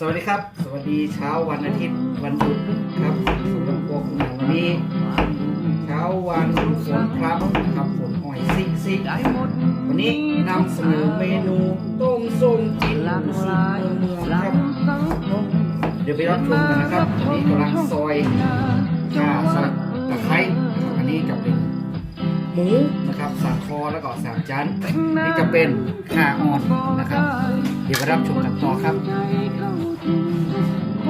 สวัสดีครับ สวัสดีเช้าวันอาทิตย์วันหยุดครับสุขภาพคุณวันนี้ เช้าวันฝนพรำนะครับฝนอ่อยซิกซิกวันนี้นำเสนอเมนูต้มส้มจิ้มสูตรเมืองเมืองครับเดี๋ยวไปรับชมกันนะครับอันนี้กำลังซอยข่าสักตะไคร้นะครับอันนี้จะเป็นหมู นะครับสันคอแล้วก็สามชั้น นี่จะเป็นข่าออนนะครับ เดี๋ยวไปรับชมกันต่อครับ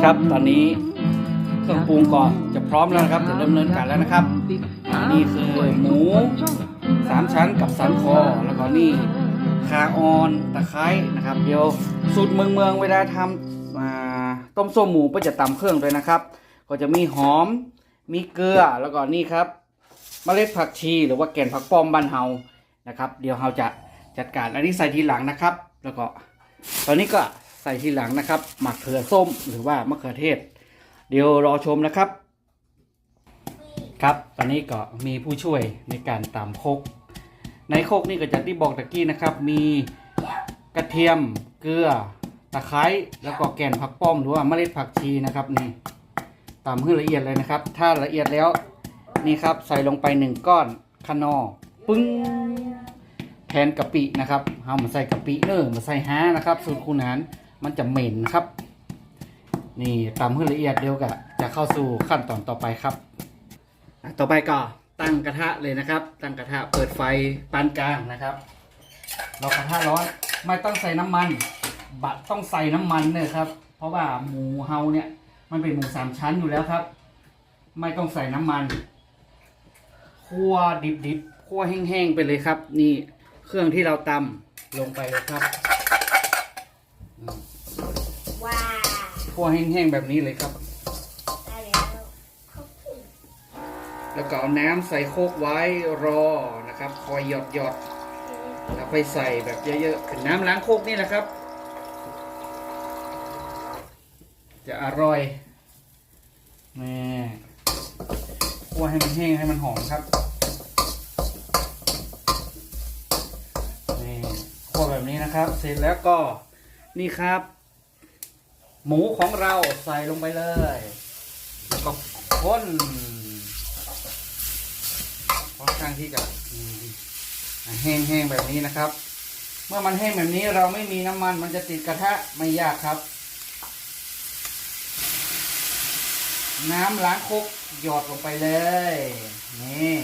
ครับตอนนี้เครื่องปรุงก่อนจะพร้อมแล้วนะครับจะเริ่มเนินการแล้วนะครับนี่คือหมูสามชั้นกับสันคอแล้วก็นี่คาออนตะไคร้นะครับ เดี๋ยวสูตรเมืองเมืองเวลาทำต้มส้มหมูก็จะตำเครื่องด้วยนะครับ ก็จะมีหอมมีเกลือแล้วก็นี่ครับ เมล็ดผักชีหรือว่าแก่นผักป้อมบ้านเฮานะครับ เดี๋ยวเราจะจัดการอันนี้ใส่ทีหลังนะครับ แล้วก็ ตอนนี้ก็ใส่ทีหลังนะครับหมักเขือส้มหรือว่ามะเขือเทศ เดี๋ยวรอชมนะครับ ครับ ตอนนี้ก็มีผู้ช่วยในการตำโคกในโคกนี่ก็จะที่บอกตะกี้นะครับ มีกระเทียมเกลือตะไคร้แล้วก็แก่นผักป้อมหรือว่าเมล็ดผักชีนะครับนี่ตำให้ละเอียดเลยนะครับ ถ้าละเอียดแล้ว นี่ครับใส่ลงไปหนึ่งก้อนขนอปึ้งแทนกะปินะครับเอามาใส่กะปิเนอมาใส่ห้านะครับ สูตรคูณหารมันจะเหม็นครับ นี่ตำให้ละเอียดเดียวกับจะเข้าสู่ขั้นตอนต่อไปครับ ต่อไปก็ตั้งกระทะเลยนะครับ ตั้งกระทะเปิดไฟปานกลางนะครับ เรอกระทะร้อนไม่ต้องใส่น้ำมันบัดต้องใส่น้ำมันเนอะครับ เพราะว่าหมูเฮาเนี่ยมันเป็นหมูสามชั้นอยู่แล้วครับ ไม่ต้องใส่น้ำมัน คั่วดิบๆคั่วแห้งๆไปเลยครับ นี่เครื่องที่เราตำลงไปเลยครับว้าวคั่วแห้งๆแบบนี้เลยครับ ได้แล้วเขาผิดแล้วก็เอาน้ำใส่โคกไว้รอนะครับ คอยหยดหยดๆแล้วค่อยใส่แบบเยอะๆเป็นน้ำล้างโคกนี่แหละครับ จะอร่อยนี่คั่วให้มันแห้งให้มันหอมครับนี่ คั่วแบบนี้นะครับ เสร็จแล้วก็นี่ครับ หมูของเราใส่ลงไปเลย แล้วก็คนค่อนข้างที่จะแห้งๆแบบนี้นะครับ เมื่อมันแห้งแบบนี้เราไม่มีน้ำมันมันจะติดกระทะไม่ยากครับ น้ำล้างครกหยอดลงไปเลย นี่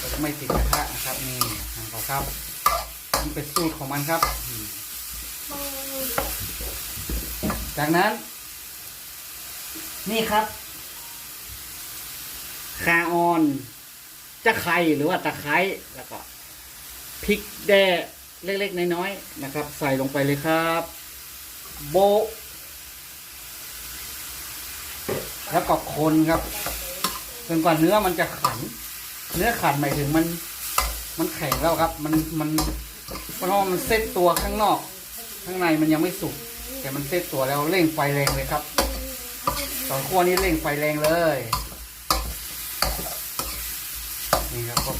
ก็จะไม่ติดกระทะนะครับนี่นะครับครับ นี่เป็นสูตรของมันครับอืมจากนั้น นี่ครับ คาออน จะไคร้หรือว่าตะไคร้แล้วก็พริกแด้เล็กๆ น้อยๆนะครับ ใส่ลงไปเลยครับ โบะแล้วก็คนครับจนกว่าเนื้อมันจะขัน เนื้อขันหมายถึงมัน มันแข็งแล้วครับ มันมัน เพราะว่ามันเซตตัวข้างนอก ข้างในมันยังไม่สุก แต่มันเซตตัวแล้วเร่งไฟแรงเลยครับตอนคั่วนี้เร่งไฟแรงเลยนี่ครับก็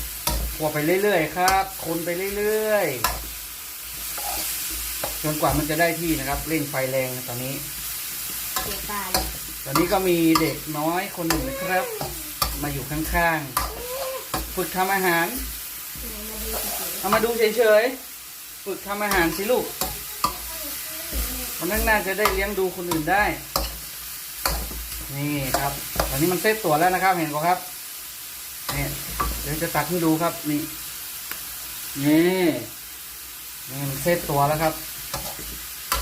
คั่วไปเรื่อยๆครับ คนไปเรื่อยๆจนกว่ามันจะได้ที่นะครับ เร่งไฟแรงตอนนี้เดี๋ยวตายตอนนี้ก็มีเด็กน้อยคนหนึ่งนะครับ มาอยู่ข้างๆ ฝึกทำอาหารเอามาดูเฉยๆ ฝึกทำอาหารสิลูกวันนั้นน่าจะได้เลี้ยงดูคนอื่นได้ นี่ครับ ตอนนี้มันเซตตัวแล้วนะครับ เห็นไหมครับนี่เดี๋ยวจะตักให้ดูครับ นี่ นี่นี่มันเซตตัวแล้วครับ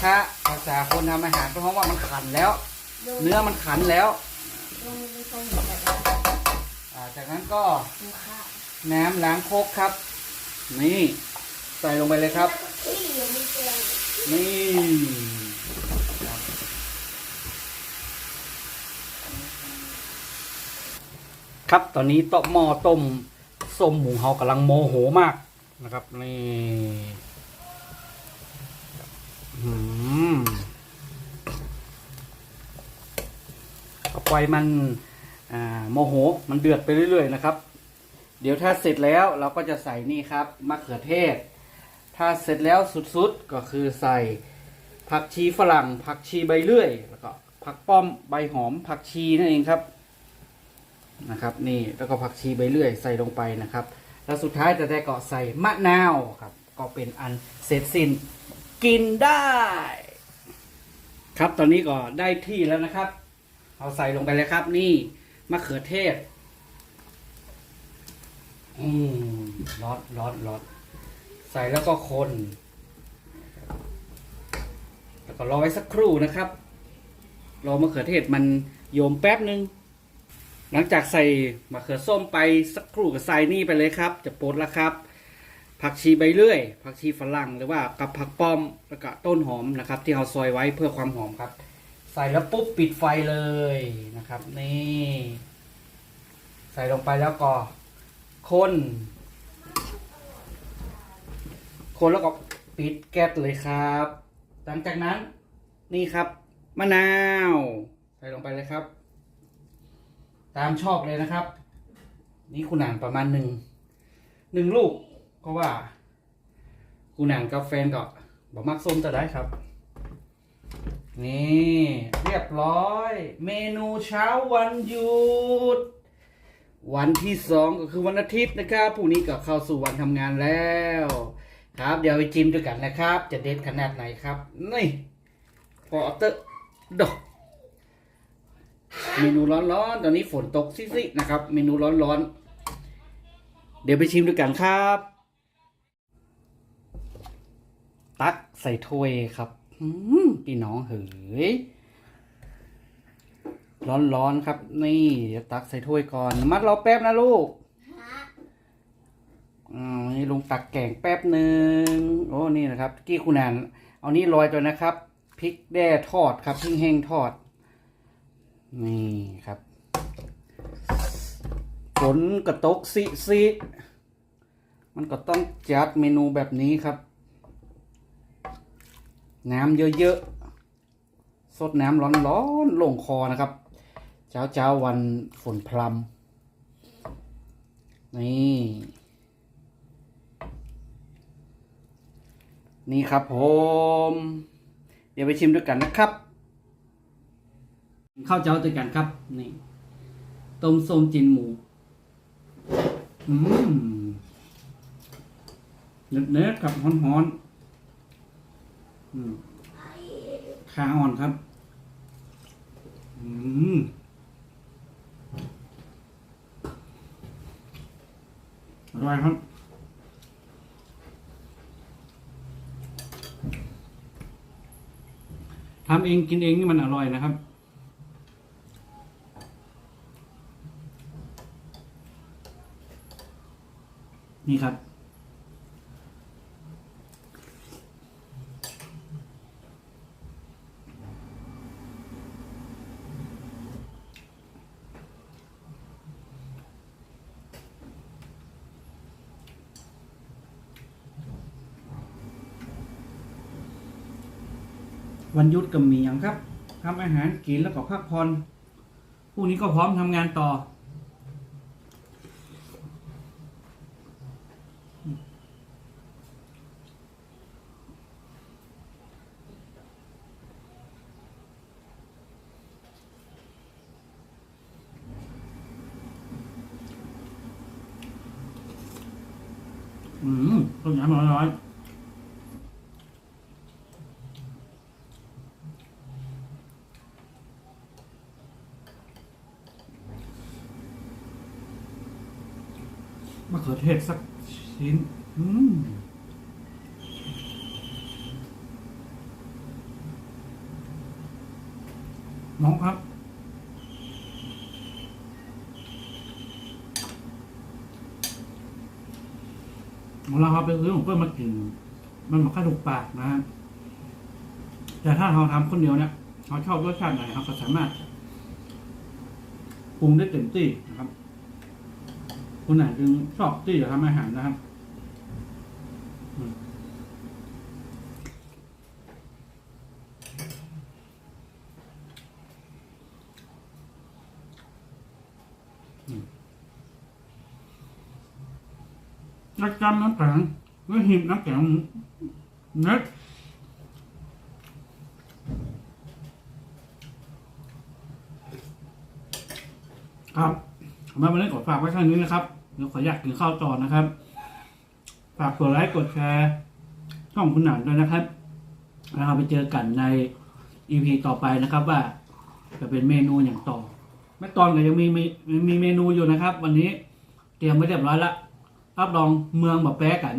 ถ้าภาษาคนทำอาหารก็เพราะว่ามันขันแล้ว เนื้อมันขันแล้วลงไม่ต้องเห็นแบบว่าอ่าจากนั้นก็ดูข้าวน้ำล้างโคกครับ นี่ ใส่ลงไปเลยครับ นี่ครับครับตอนนี้ต๊ะหม้อต้มส้มหมูเฮากำลังโมโหมากนะครับนี่อืมไฟมันโมโหมันเดือดไปเรื่อยๆนะครับ เดี๋ยวถ้าเสร็จแล้วเราก็จะใส่นี่ครับมะเขือเทศ ถ้าเสร็จแล้วสุดๆก็คือใส่ผักชีฝรั่ง ผักชีใบเลื่อย แล้วก็ผักป้อมใบหอม ผักชีนั่นเองครับนะครับ นี่แล้วก็ผักชีใบเลื่อยใส่ลงไปนะครับ แล้วสุดท้ายจะได้ก็ใส่มะนาวครับ ก็เป็นอันเสร็จสิ้นกินได้ ครับตอนนี้ก็ได้ที่แล้วนะครับเอาใส่ลงไปเลยครับ นี่มะเขือเทศ อืมรอนร้อนร้อน ใส่แล้วก็คน แล้วก็รอไว้สักครู่นะครับ รอมะเขือเทศมันโยมแป๊บนึง หลังจากใส่มะเขือส้มไปสักครู่ก็ใส่นี่ไปเลยครับ จะปดแล้วครับ ผักชีใบเลื่อย ผักชีฝรั่งหรือว่ากับผักป้อมแล้วก็ต้นหอมนะครับ ที่เราซอยไว้เพื่อความหอมครับ ใส่แล้วปุ๊บปิดไฟเลยนะครับ นี่ ใส่ลงไปแล้วก็คน คนแล้วก็ปิดแก๊สเลยครับ หลังจากนั้นนี่ครับมะนาว ใส่ลงไปเลยครับ ตามชอบเลยนะครับ นี่คุณอ่านประมาณหนึ่งหนึ่งลูกก็ว่าคุณอ่านกับแฟนก็บอกมักส้มจะได้ครับ นี่เรียบร้อย เมนูเช้าวันหยุด วันที่สองก็คือวันอาทิตย์นะครับพรุ่งนี้ก็เข้าสู่วันทำงานแล้ว ครับ เดี๋ยวไปจิ้มด้วยกันนะครับ จะเด็ดขนาดไหนครับ นี่พอเตอร์ดอกเมนูร้อนๆ ตอนนี้ฝนตกซิๆนะครับ เมนูร้อนๆ เดี๋ยวไปชิมด้วยกันครับ ตักใส่ถ้วยครับพี่น้องเฮยร้อนๆครับ นี่ตักใส่ถ้วยก่อน มัดรอแป๊บนะลูก อ่านี่ลงตักแกงแป๊บหนึ่งโอ้นี่นะครับกี้คุณแอนเอานี่โรยตัวนะครับพริกแด้ทอดครับพริกแห้งทอด นี่ครับฝนกระตกซิซิมันก็ต้องจัดเมนูแบบนี้ครับ น้ำเยอะๆสดน้ำร้อนๆลงคอนะครับ เช้าเช้าๆวันฝนพรำนี่ นี่ครับผม เดี๋ยวไปชิมด้วยกันนะครับ ข้าวเจ้าด้วยกันครับ นี่ ต้มส้มจินหมู อืมเนื้อกับฮ้อนๆอืมขาอ่อนครับ อืมอร่อยครับ ทำเองกินเองนี่มันอร่อยนะครับ นี่ครับ วันยุดกับมีอย่างครับทำอาหารกินแล้วก็พักผ่อนพรุ่งนี้ก็พร้อมทำงานต่อ อืมต้มยำอร่อยๆ มะเขือเทศสักชิ้น อืมน้องครับ เราครับเป็นเรื่อของเพื่อนมากิน มันมาค่าถูกปากนะฮะ แต่ถ้าเราทำคนเดียวเนี่ยเราชอบรสชาติไหนเราก็สามารถปรุงได้เต็มที่นะครับ คุณไหนจึงชอบที่จะทำอาหารนะครับนักจำน้ำแข็งและหิมน้ำแข็งเน็ตครับมาเล่นกดฝากไว้แค่นี้นะครับ เดี๋ยวขออยากกินข้าวต่อนะครับฝากกดไลค์กดแชร์ช่องคุณหนานด้วยนะครับ แล้วเราไปเจอกันใน EP ต่อไปนะครับ ว่าจะเป็นเมนูอย่างต่อแม่ตอนก็ยังมีมีมีเมนูอยู่นะครับ วันนี้เตรียมไว้เรียบร้อยละรับรองเมืองแบบแป๊กัน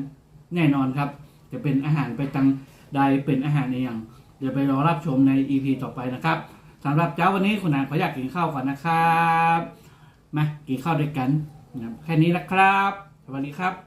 แน่นอนครับ จะเป็นอาหารไปตังใดเป็นอาหารในอย่างเดี๋ยวไปรอรับชมใน EP ต่อไปนะครับสำหรับเจ้าวันนี้คุณหนานขออยากกินข้าวก่อนนะครับมากินข้าวด้วยกัน นะครับแค่นี้นะครับ สวัสดีครับ